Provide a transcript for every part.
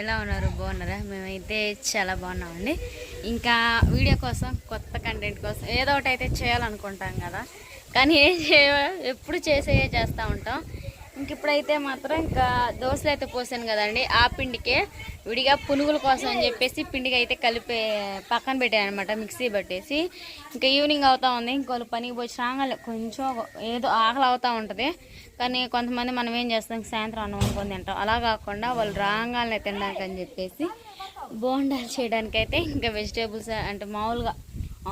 ఎలా ఉన్నారు? బాగున్నారా? మేమైతే చాలా బాగున్నామండి. ఇంకా వీడియో కోసం కొత్త కంటెంట్ కోసం ఏదో ఒకటి అయితే చేయాలనుకుంటాం కదా. కానీ ఏం చేయ ఎప్పుడు చేసే చేస్తూ ఉంటాం. ఇంక ఇప్పుడైతే మాత్రం ఇంకా దోశలు అయితే పోసాను కదండి ఆ పిండికే విడిగా పునుగుల కోసం అని చెప్పేసి పిండికి అయితే కలిపి పక్కన పెట్టాను అనమాట మిక్సీ పట్టేసి. ఇంకా ఈవినింగ్ అవుతా ఉంది ఇంకోళ్ళు పనికి పోయి రాగాలి కొంచెం ఏదో ఆకలి అవుతూ ఉంటుంది. కానీ కొంతమంది మనం ఏం చేస్తాం సాయంత్రం అన్నం వండుకొని తింటాం. అలా కాకుండా వాళ్ళు రాగానే తినడానికి అని చెప్పేసి బోండాలు చేయడానికైతే ఇంకా వెజిటేబుల్స్ అంటే మామూలుగా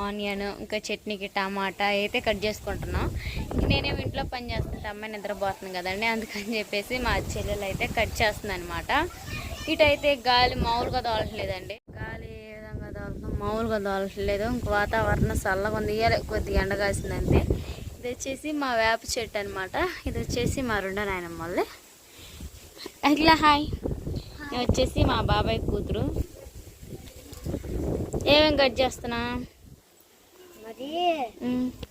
ఆనియన్ ఇంకా చట్నీకి టమాటా అయితే కట్ చేసుకుంటున్నాం. ఇంక నేనేమి ఇంట్లో పని చేస్తుంటే అమ్మాయి నిద్రపోతుంది కదండి అందుకని చెప్పేసి మా చెల్లెలు అయితే కట్ చేస్తుంది అనమాట ఇటైతే గాలి మామూలుగా తోలట్లేదండి. గాలి ఏ విధంగా దోలుతుందో మామూలుగా తోలట్లేదు. ఇంక వాతావరణం చల్లగా ఉంది. ఇయ్యాలి కొద్దిగా ఎండ కాసిందంతే. ఇది వచ్చేసి మా వేప చెట్టు అనమాట ఇది వచ్చేసి మా రెండో నాయనమ్మ వాళ్ళే అట్లా హాయ్. వచ్చేసి మా బాబాయ్ కూతురు. ఏమేమి కట్ చేస్తున్నా?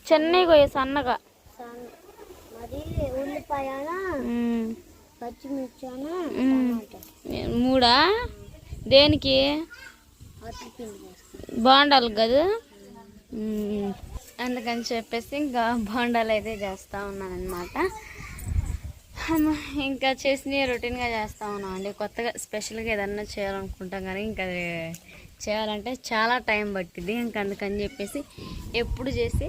చెన్నై కొయ్య సన్నగా. సన్- మరి ఉల్లిపాయన? ఉమ్, పచ్చిమిర్చాన? ఉమ్. టమాటా. మూడా? దేనికి? బాగుండాలి కదా? అందుకని చెప్పేసి ఇంకా బాగుండాలి అయితే చేస్తూ ఉన్నాను అనమాట ఇంకా చేసినవి రొటీన్గా చేస్తూ ఉన్నాం అండి. కొత్తగా స్పెషల్గా ఏదన్నా చేయాలనుకుంటాం కానీ ఇంకా అది చేయాలంటే చాలా టైం పట్టింది ఇంకా అందుకని చెప్పేసి ఎప్పుడు చేసి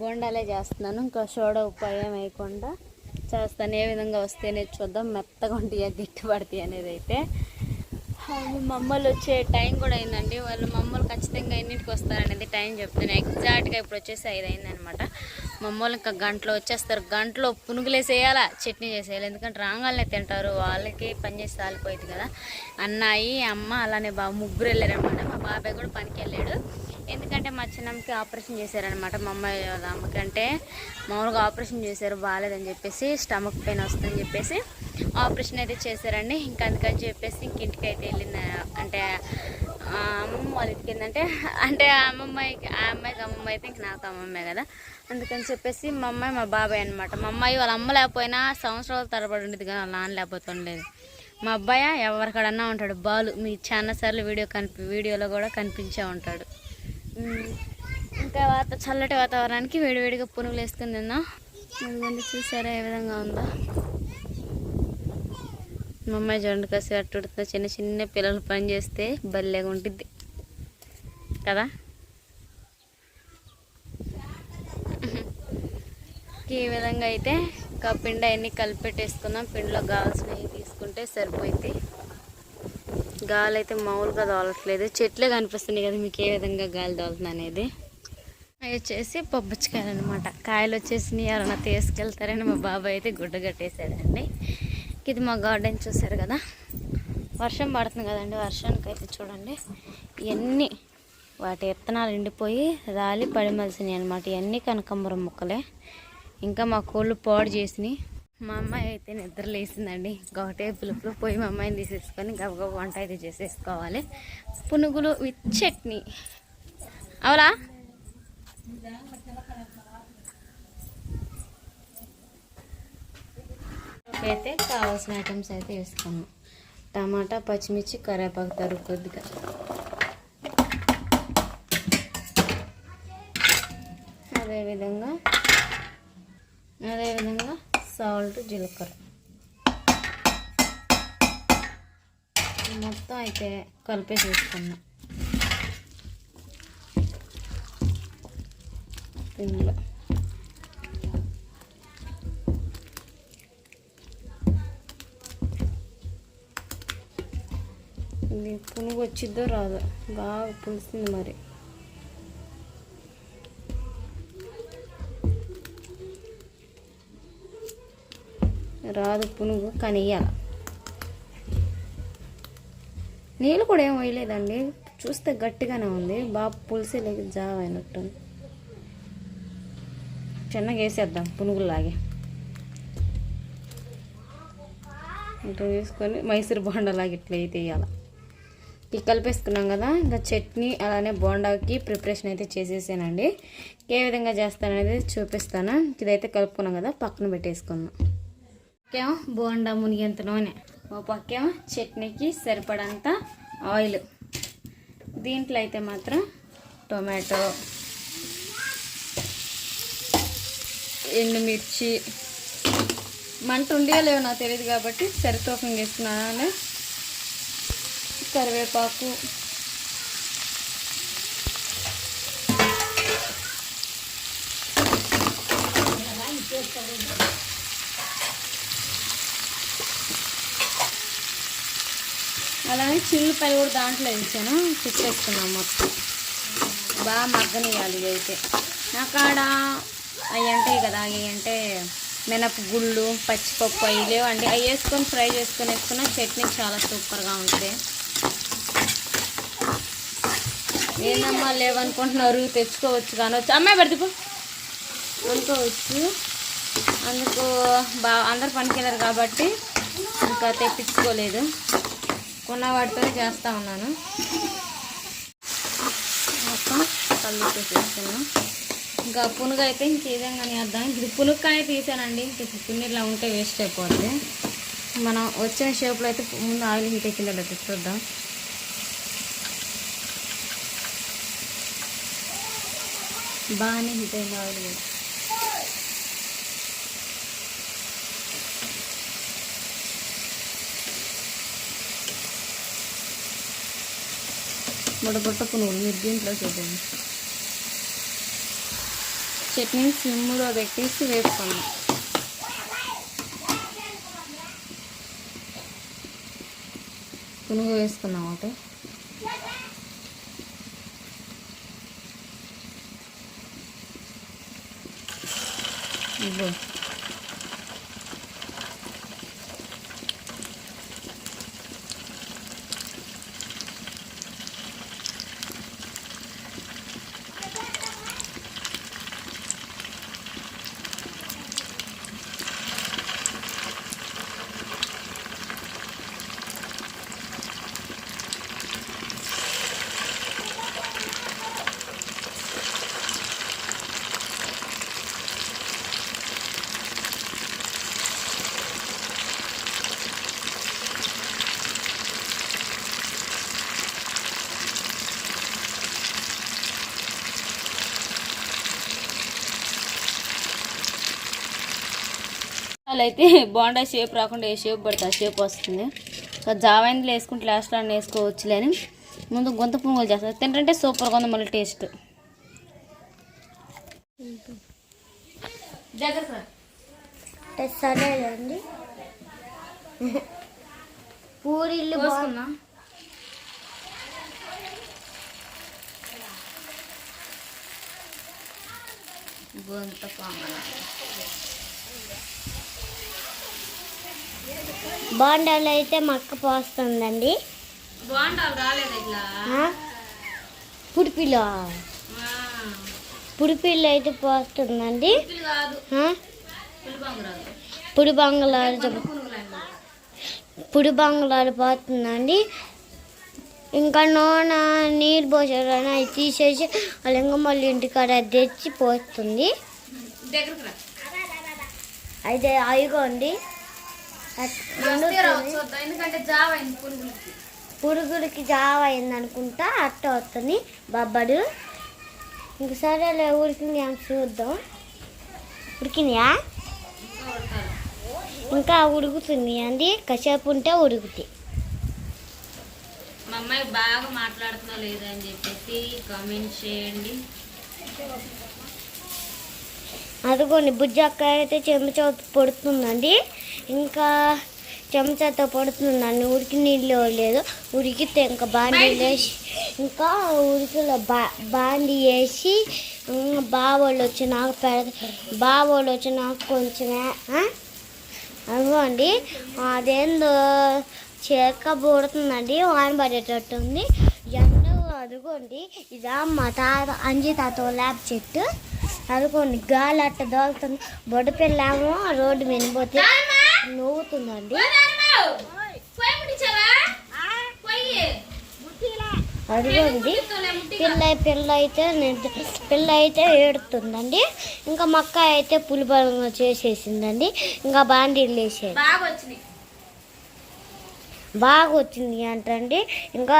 బొండాలే చేస్తున్నాను. ఇంకా సోడా ఉపాయం వేయకుండా చేస్తాను. ఏ విధంగా వస్తేనే చూద్దాం. మెత్తగా ఉంటాయా గట్టి అనేది అయితే. మమ్మల్ని వచ్చే టైం కూడా అయిందండి. వాళ్ళు మమ్మల్ని ఖచ్చితంగా ఎన్నింటికి వస్తారనేది టైం చెప్తాను ఎగ్జాక్ట్గా ఇప్పుడు వచ్చేసి ఐదు అయిందనమాట మా అమ్మలు ఇంకా గంటలో వచ్చేస్తారు. గంటలో పునుగులేసేయాలా? చట్నీ చేసేయాలి? ఎందుకంటే రాగాలనే తింటారు. వాళ్ళకి పని చేసి సాలిపోయింది కదా. అన్నాయి అమ్మ అలానే బాబు ముగ్గురు వెళ్ళారనమాట మా బాబాయ్ కూడా పనికి వెళ్ళాడు. ఎందుకంటే మా చిన్నమ్మకి ఆపరేషన్ చేశారనమాట మా అమ్మాయి వాళ్ళ అమ్మకి అంటే మామూలుగా ఆపరేషన్ చేశారు. బాగాలేదని చెప్పేసి స్టమక్ పెయిన్ వస్తుందని చెప్పేసి ఆపరేషన్ అయితే చేశారండి. ఇంకా అందుకని చెప్పేసి ఇంక ఇంటికి అయితే వెళ్ళిన అంటే అమ్మమ్మ వాళ్ళ ఇంటికి ఏంటంటే అంటే ఆ అమ్మమ్మాయికి ఆ అమ్మాయికి అమ్మమ్మ అయితే ఇంక నాకు అమ్మమ్మే కదా. అందుకని చెప్పేసి మా అమ్మాయి మా బాబాయ్ అనమాట మా అమ్మాయి వాళ్ళ అమ్మ లేకపోయినా సంవత్సరాల తరబడి ఉండేది కానీ వాళ్ళ నాన్న లేకపోతే ఉండేది. మా అబ్బాయి ఎవరికడన్నా ఉంటాడు. బాలు మీ చాలా సార్లు వీడియో కనిపి వీడియోలో కూడా కనిపించే ఉంటాడు. ఇంకా వాత చల్లటి వాతావరణానికి వేడివేడిగా పునుగులు వేసుకుని తిందాం ఇదిగోండి చూసారా ఏ విధంగా ఉందో? మా అమ్మాయి చూడండి కాసి అట్టుడుతో చిన్న చిన్న పిల్లలు పని చేస్తే భలేగా ఉంటుంది కదా? ఈ విధంగా అయితే ఇంకా పిండి అన్నీ కలిపెట్టేసుకున్నాం పిండిలో గాల్సినవి తీసుకుంటే సరిపోయింది. గాలి అయితే మామూలుగా దోలట్లేదు. చెట్లే కనిపిస్తున్నాయి కదా మీకు ఏ విధంగా గాలి దోలుతుంది అనేది. అవి వచ్చేసి పబ్బుచ్చకాయలు అనమాట కాయలు వచ్చేసి ఎవరైనా తీసుకెళ్తారని మా బాబాయ్ అయితే గుడ్డ కట్టేశాడండి. ఇది మా గార్డెన్ చూసారు కదా. వర్షం పడుతుంది కదండి. వర్షానికి అయితే చూడండి. ఇవన్నీ వాటి విత్తనాలు ఎండిపోయి రాలి పడిమలిసినాయి అనమాట ఇవన్నీ కనకాంబరం మొక్కలే. ఇంకా మా కోళ్ళు పాడు చేసినాయి మా అమ్మాయి అయితే నిద్ర లేసిందండి. ఒకటే పులుపులు పోయి మా అమ్మాయిని తీసేసుకొని గబగబ వంట అయితే చేసేసుకోవాలి. పునుగులు విత్ చట్నీ. అవలా? అయితే కావాల్సిన ఐటమ్స్ అయితే వేసుకున్నాం. టమాటా పచ్చిమిర్చి కరేపాకు తరుగు కొద్దిగా. అదేవిధంగా అదేవిధంగా సాల్ట్ జీలకర్ర. మొత్తం అయితే కలిపే వేసుకున్నాం ఇందులో. ఇది పునుగు వచ్చిద్దో రాదో? బాగా పులిసింది మరి. రాదు పునుగు కానీ నీళ్ళు కూడా ఏం వేయలేదండి చూస్తే గట్టిగానే ఉంది. బాగా పులిసి లేక జావ అయినట్టు చిన్నగా వేసేద్దాం పునుగులాగే ఇట్లా వేసుకొని మైసూర్ బోండాలాగా ఇట్లా అయితే వేయాలి ఇవి కలిపేసుకున్నాం కదా ఇంకా చట్నీ అలానే బోండాకి ప్రిపరేషన్ అయితే చేసేసానండి. ఏ విధంగా చేస్తాననేది చూపిస్తాను. ఇదైతే కలుపుకున్నాం కదా పక్కన పెట్టేసుకుందాం. పక్కేమో బోండా మునిగేంత నూనె ఓ పక్కేమో చట్నీకి సరిపడంత ఆయిల్. దీంట్లో అయితే మాత్రం టొమాటో ఎండుమిర్చి మంట ఉండియో లేవో నాకు తెలియదు కాబట్టి సరితూకం వేసుకున్నాను కరివేపాకు అలానే చిల్లిపాయలు కూడా దాంట్లో వేసాను తిప్పేసుకున్నాం మొత్తం. బాగా మగ్గనియాలి అయితే నాకాడ అవి ఉంటాయి కదా అవి అంటే మినపగుళ్ళు పచ్చిపప్పు అవి లేవండి అవి వేసుకొని ఫ్రై చేసుకొని వేసుకున్న చట్నీ చాలా సూపర్గా ఉంటుంది ఏందమ్మా లేవనుకుంటున్నారు? తెచ్చుకోవచ్చు కానీ వచ్చి అమ్మాయి పెడతాపు అనుకోవచ్చు. అందుకు బా అందరు పనికి వెళ్ళారు కాబట్టి ఇంకా తెప్పించుకోలేదు. కొన్న వాటితో చేస్తూ ఉన్నాను. కళ్ళు తీసేస్తున్నాను ఇంకా పునుగు అయితే ఇంక విధంగానే వేద్దాం ఇది పునుగుకాయ తీసానండి. ఇంక పున్ను ఇట్లా ఉంటే వేస్ట్ అయిపోద్ది. మనం వచ్చిన షేప్లో అయితే ముందు ఆయిల్ హీట్ ఎక్కిందో లేదు చూద్దాం బాగానే హీట్ అయింది ఆయిల్ కూడా. ముడబుట్ట పునుగులు మీరు దీంట్లో చూద్దాం. చట్నీ సిమ్లో పెట్టేసి వేసుకున్నాం. పునుగు వేసుకున్నాం ఒకటి ఇవ్వండి అలా అయితే బోండా షేప్ రాకుండా ఏ షేప్ పడితే ఆ షేప్ వస్తుంది. సో జావైందులో వేసుకుంటే లాస్ట్లో అన్నీ వేసుకోవచ్చులే అని ముందు గొంత పునుగులు చేస్తారు తింటుంటే సూపర్గా ఉంది మళ్ళీ టేస్ట్. సరేనండి పూరీలు బాగున్నా గొంత బాండాలు అయితే మక్క పోస్తుందండి? పుడిపిలో పుడిపిల్లు? అయితే పోస్తుందండి. పుడి బంగాళాలు పుడి బంగాళాలు పోతుందండి. ఇంకా నూనె నీళ్ళు పోసారని అవి తీసేసి అలాగే మళ్ళీ ఇంటికాడ తెచ్చి పోస్తుంది. అయితే అయిగోండి ఎందుకంటే జావ అయింది పురుగుడికి జావ అయింది అనుకుంటా అట్ట వస్తుంది బబ్బడు. ఇంక సరేలే ఉడికింది చూద్దాం. ఉడికినాయా ఇంకా ఉడుకుతుంది అండి కాసేపు ఉంటే ఉడుకుతాయి మా అమ్మాయి బాగా మాట్లాడుతున్నా లేదా అని చెప్పేసి కామెంట్ చేయండి. అదిగోండి బుజ్జక్క అయితే చెంచాతో పడుతుందండి. ఇంకా చెంచాతో పడుతుందండి. ఉడికి నీళ్ళు లేదు. ఉడికితే ఇంకా బాండీ వేసి ఇంకా ఉడికిలో బా బాండీ వేసి బావోళ్ళు వచ్చి నాకు పెడ బావోళ్ళు వచ్చి నాకు కొంచెమే ఆ? అదిగోండి అదేందో చెక్క పూడుతుందండి వాన పడేటట్టు ఉంది. ఎండ అదిగోండి ఇదా మా తాత అంజి తాత ల్యాబ్ చెట్టు. అదిగోండి గాలి అట్ట దోలుతుంది బొడ్డు పిల్లేమో రోడ్డు మీద పోతే నవ్వుతుందండి. అదిగోండి పిల్ల పిల్ల అయితే పిల్ల అయితే ఏడుతుందండి ఇంకా మక్క అయితే పులిబలంగా చేసేసిందండి. ఇంకా బాండీలు వేసేది. బాగా వచ్చింది అంటండి. ఇంకా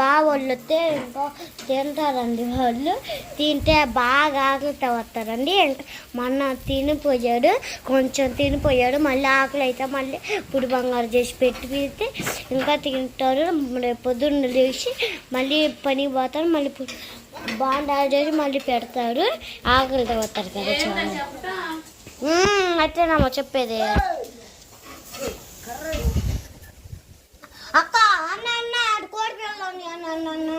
బాగా వాళ్ళు వస్తే ఇంకా తింటారండి వాళ్ళు. తింటే బాగా ఆకలితో వస్తారండి. ఇంకా మొన్న తినిపోయాడు కొంచెం తినిపోయాడు. మళ్ళీ ఆకలి అయితే మళ్ళీ పుడి బంగారు చేసి పెట్టి పెడితే ఇంకా తింటారు. రేపు పొద్దున్న లేచి మళ్ళీ పని పోతారు. మళ్ళీ బాండాలు చేసి మళ్ళీ పెడతారు. ఆకలితో వస్తారు కదా చాలా మ్మ్, అట్లేనమ్మా చెప్పేది. అక్క అన్న అన్న కోడి పిల్లలు అన్న అన్న అన్న.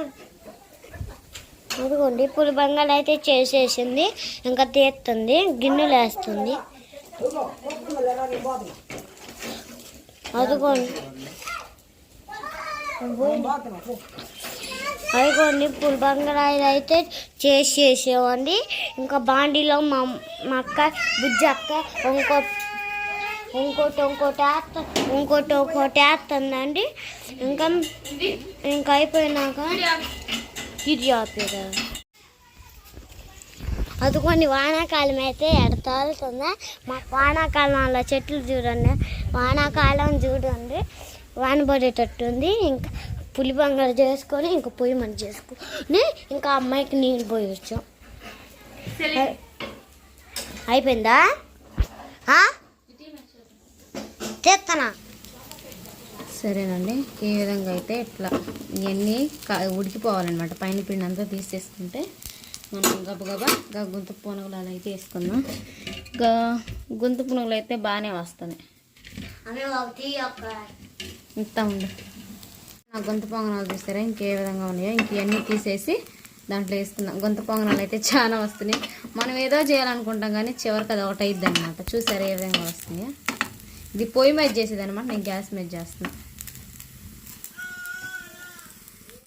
అదిగోండి పులి బంగాళ అయితే చేసేసింది. ఇంకా తీస్తుంది గిన్నెలు వేస్తుంది. అదిగోండి. అదిగోండి పులి బంగాళాలు అయితే చేసేసేవండి. ఇంకా బాండీలో మా మా అక్క బుజ్జి అక్క ఇంకో ఇంకోటి ఇంకోటి వేస్తా ఇంకోటి ఇంకోటి వేస్తుందండి ఇంకా ఇంకా అయిపోయినాక ఇది ఆపేదా అదిగోండి వానాకాలం అయితే ఎడతాలుతుందా మా వానాకాలంలో చెట్లు చూడండి. వానాకాలం చూడండి. వాన పడేటట్టు ఉంది. ఇంకా పులి బంగారు చేసుకొని ఇంకా పొయ్యి మంచి చేసుకొని ఇంకా అమ్మాయికి నీళ్ళు పోయొచ్చు. అయి- అయిపోయిందా? ఆ? తెత్తనా సరేనండి. ఈ విధంగా అయితే ఇట్లా ఇవన్నీ ఉడికిపోవాలన్నమాట. పైన పిండి అంతా తీసేసుకుంటే మనం గబగబా గుంత పునుగులు అలా అయితే వేసుకుందాం. గా గుంత పునుగులు అయితే బాగానే వస్తున్నాయి ఇంత ఉండు. నా గొంత పొంగనాలు చూస్తారా ఇంకే విధంగా ఉన్నాయో ఇంక ఇవన్నీ తీసేసి దాంట్లో వేసుకుందాం. గొంత పొంగనాలు అయితే చాలా వస్తున్నాయి. మనం ఏదో చేయాలనుకుంటాం కానీ చివరికి అది ఒకటి అయిద్ది అనమాట చూసారా ఏ విధంగా వస్తున్నాయో? ఇది పొయ్యి మీద చేసేది అనమాట నేను గ్యాస్ మీద చేస్తున్నాను